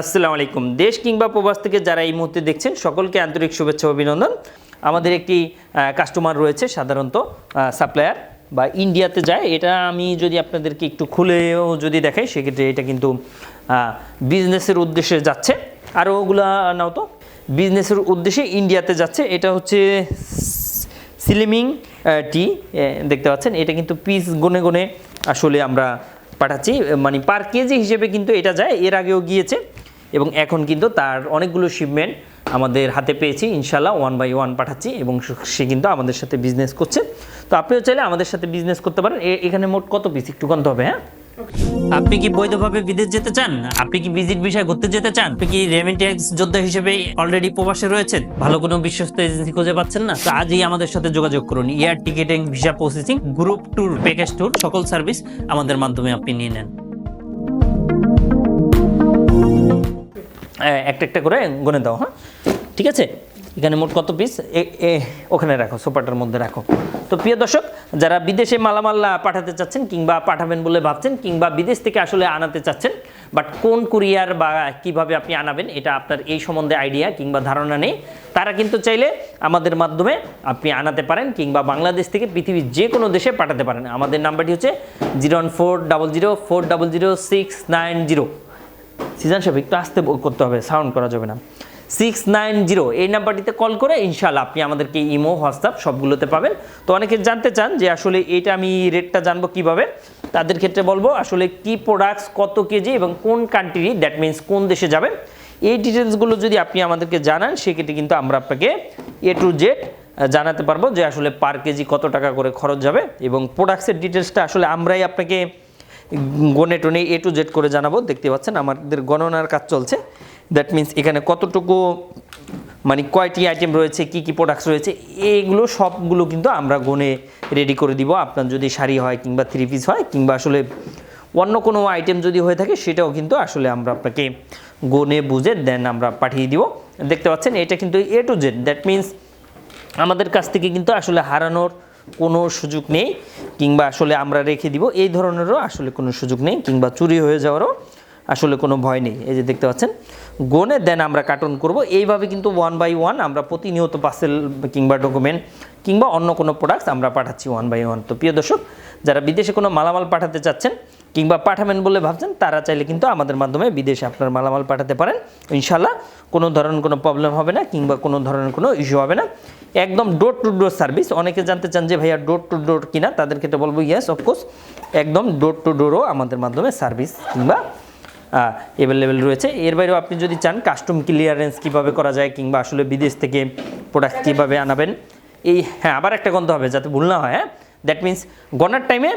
আসসালামু আলাইকুম। দেশ কিংবা প্রবাস থেকে যারা এই মুহূর্তে দেখছেন, সকলকে আন্তরিক শুভেচ্ছা অভিনন্দন। আমাদের একটি কাস্টমার রয়েছে সাধারণত সাপ্লায়ার বা ইন্ডিয়াতে যায়। এটা আমি যদি আপনাদেরকে একটু খুলেও যদি দেখাই, সেক্ষেত্রে এটা কিন্তু বিজনেসের উদ্দেশ্যে যাচ্ছে। আরও ওগুলা নাও তো বিজনেসের উদ্দেশ্যে ইন্ডিয়াতে যাচ্ছে। এটা হচ্ছে সিলিমিং টি দেখতে পাচ্ছেন। এটা কিন্তু পিস গুনে গুনে আসলে আমরা পাঠাচ্ছি। মানে পার কেজি হিসেবে কিন্তু এটা যায়। এর আগেও গিয়েছে। এবং এখন কিন্তু তার অনেকগুলো শিপমেন্ট আমাদের হাতে পেয়েছি ইনশাল্লাহ ওয়ান বাই ওয়ান পাঠাচ্ছি এবং সে কিন্তু আমাদের সাথে বিজনেস করছে। তো আপনিও চাইলে আমাদের সাথে বিজনেস করতে পারেন। এখানে মোট কত পিস একটু গন্ত হবে হ্যাঁ? আপনি কি বৈধভাবে বিদেশ যেতে চান? আপনি কি ভিজিট বিষয় ঘুরতে যেতে চান? আপনি কি রেমিটেন্স যোদ্ধা হিসেবে অলরেডি প্রবাসে রয়েছেন? ভালো কোনো বিশ্বস্ত এজেন্সি খুঁজে পাচ্ছেন না? তো আজই আমাদের সাথে যোগাযোগ করুন। Air ticketing visa processing group tour package tour সকল সার্ভিস আমাদের মাধ্যমে আপনি নিয়ে নেন। একটা একটা করে গুনে দাও হ্যাঁ? ঠিক আছে? এখানে মোট কত পিস ওখানে রাখো সোফাটার মধ্যে রাখো। তো প্রিয় দর্শক, যারা বিদেশে মালামাল পাঠাতে চাচ্ছেন কিংবা পাঠাবেন বলে ভাবছেন কিংবা বিদেশ থেকে আসলে আনাতে চাচ্ছেন বাট কোন কুরিয়ার বা কীভাবে আপনি আনাবেন, এটা আপনার এই সম্বন্ধে আইডিয়া কিংবা ধারণা নেই। তারা কিন্তু চাইলে আমাদের মাধ্যমে আপনি আনাতে পারেন কিংবা বাংলাদেশ থেকে পৃথিবীর যে কোনো দেশে পাঠাতে পারেন। আমাদের নাম্বারটি হচ্ছে zero one four double zero four double zero six nine zero. Season সাহেব একটু আসতে করতে হবে সাউন্ড করা যাবে না। সিক্স নাইন জিরো এই নাম্বারটিতে কল করে ইনশাল্লাহ আপনি আমাদেরকে ইমো হোয়াটসঅ্যাপ সবগুলোতে পাবেন। তো অনেকে জানতে চান যে আসলে এটা আমি রেটটা জানব কীভাবে, তাদের ক্ষেত্রে বলব আসলে কি প্রোডাক্টস কত কেজি এবং কোন কান্ট্রি দ্যাট মিন্স কোন দেশে যাবেন। এই ডিটেলসগুলো যদি আপনি আমাদেরকে জানান, সেক্ষেত্রে কিন্তু আমরা আপনাকে এ টু জেড জানাতে পারব যে আসলে পার কেজি কত টাকা করে খরচ যাবে এবং প্রোডাক্টসের ডিটেলসটা আসলে আমরাই আপনাকে গনে টনে এ টু জেড করে জানাব, দেখতে পাচ্ছেন আমাদের গণনার কাজ চলছে। দ্যাট মিন্স এখানে কতটুকু মানে কয়টি আইটেম রয়েছে, কি কি প্রোডাক্টস রয়েছে এইগুলো সবগুলো কিন্তু আমরা গনে রেডি করে দিব। আপনার যদি শাড়ি হয় কিংবা থ্রি পিস হয়, কিংবা আসলে অন্য কোনো আইটেম যদি হয়ে থাকে, সেটাও কিন্তু আসলে আমরা আপনাকে গনে বুঝে দেন আমরা পাঠিয়ে দিব। দেখতে পাচ্ছেন, এটা কিন্তু A to Z that means আমাদের কাছ থেকে কিন্তু আসলে হারানোর কোনো সুযোগ নেই কিংবা আসলে আমরা রেখে দিব। এই ধরনেরও আসলে কোনো সুযোগ নেই কিংবা চুরি হয়ে যাওয়ারও আসলে কোনো ভয় নেই। এই যে দেখতে পাচ্ছেন, গনে দেন আমরা কার্টন করব। এইভাবে কিন্তু ওয়ান বাই ওয়ান আমরা প্রতিনিয়ত পার্সেল কিংবা ডকুমেন্ট কিংবা অন্য কোনো প্রোডাক্টস আমরা পাঠাচ্ছি ওয়ান বাই ওয়ান তো প্রিয় দর্শক, যারা বিদেশে কোনো মালামাল পাঠাতে চাচ্ছেন কিংবা পাঠাবেন বলে ভাবছেন, তারা চাইলে কিন্তু আমাদের মাধ্যমে বিদেশে আপনার মালামাল পাঠাতে পারেন। ইনশাল্লাহ কোনো ধরনের কোনো প্রবলেম হবে না কিংবা কোনো ধরনের কোনো ইস্যু হবে না। একদম ডোর টু ডোর সার্ভিস অনেকে জানতে চান যে ভাইয়া ডোর টু ডোর কিনা, তাদের ক্ষেত্রে বলব ইয়েস অফকোর্স একদম ডোর টু ডোরও আমাদের মাধ্যমে সার্ভিস কিংবা অ্যাভেলেবেল রয়েছে। এর বাইরেও আপনি যদি চান কাস্টম ক্লিয়ারেন্স কীভাবে করা যায় কিংবা আসলে বিদেশ থেকে প্রোডাক্ট কীভাবে আনাবেন, এই হ্যাঁ আবার একটা গন্ধ হবে যাতে ভুল না হয় হ্যাঁ? দ্যাট মিন্স গনার টাইমে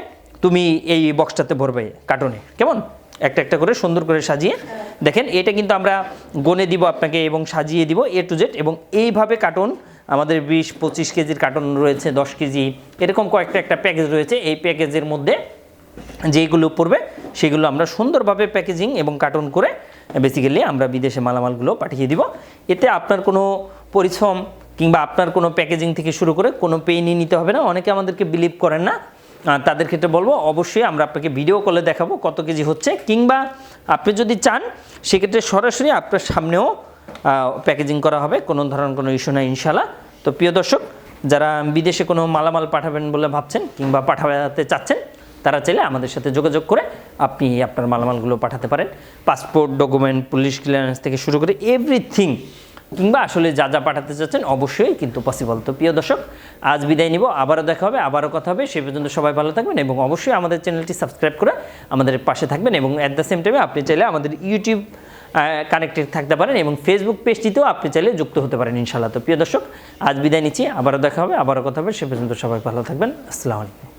তুমি এই বক্সটাতে ভরবে কার্টনে কেমন? একটা একটা করে সুন্দর করে সাজিয়ে। দেখেন, এটা কিন্তু আমরা গনে দিব আপনাকে এবং সাজিয়ে দিব এ টু জেড এবং এইভাবে কার্টন আমাদের বিশ পঁচিশ কেজির কার্টন রয়েছে, দশ কেজি। এরকম কয়েকটা একটা প্যাকেজ রয়েছে। এই প্যাকেজের মধ্যে যেইগুলো পড়বে, সেগুলো আমরা সুন্দরভাবে প্যাকেজিং এবং কার্টন করে বেসিক্যালি আমরা বিদেশে মালামালগুলো পাঠিয়ে দিব। এতে আপনার কোনো পরিশ্রম কিংবা আপনার কোনো প্যাকেজিং থেকে শুরু করে কোনো পেইনই নিতে হবে না। অনেকে আমাদেরকে বিলিভ করেন না। তাদের ক্ষেত্রে বলব, অবশ্যই আমরা আপনাকে ভিডিও কলে দেখাবো কত কেজি হচ্ছে। কিংবা আপনি যদি চান, সেক্ষেত্রে সরাসরি আপনার সামনেও প্যাকেজিং করা হবে, কোনো ধরনের কোনো ইস্যু নাই ইনশাল্লাহ তো প্রিয় দর্শক, যারা বিদেশে কোনো মালামাল পাঠাবেন বলে ভাবছেন কিংবা পাঠাতে চাচ্ছেন, তারা চাইলে আমাদের সাথে যোগাযোগ করে আপনি আপনার মালামালগুলো পাঠাতে পারেন। পাসপোর্ট, ডকুমেন্ট, পুলিশ ক্লিয়ারেন্স থেকে শুরু করে এভরিথিং কিংবা আসলে যা যা পাঠাতে চাচ্ছেন, অবশ্যই কিন্তু পসিবল তো প্রিয় দর্শক, আজ বিদায় নিব, আবারও দেখা হবে, আবারও কথা হবে, সে পর্যন্ত সবাই ভালো থাকবেন এবং অবশ্যই আমাদের চ্যানেলটি সাবস্ক্রাইব করে আমাদের পাশে থাকবেন এবং অ্যাট দ্য সেম টাইমে আপনি চাইলে আমাদের ইউটিউব কানেক্টেড থাকতে পারেন এবং ফেসবুক পেজটিতেও আপনি চাইলে যুক্ত হতে পারেন, ইনশাআল্লাহ। তো প্রিয় দর্শক, আজ বিদায় নিচ্ছি, আবারও দেখা হবে, আবারও কথা হবে, সে পর্যন্ত সবাই ভালো থাকবেন। আসসালামু আলাইকুম।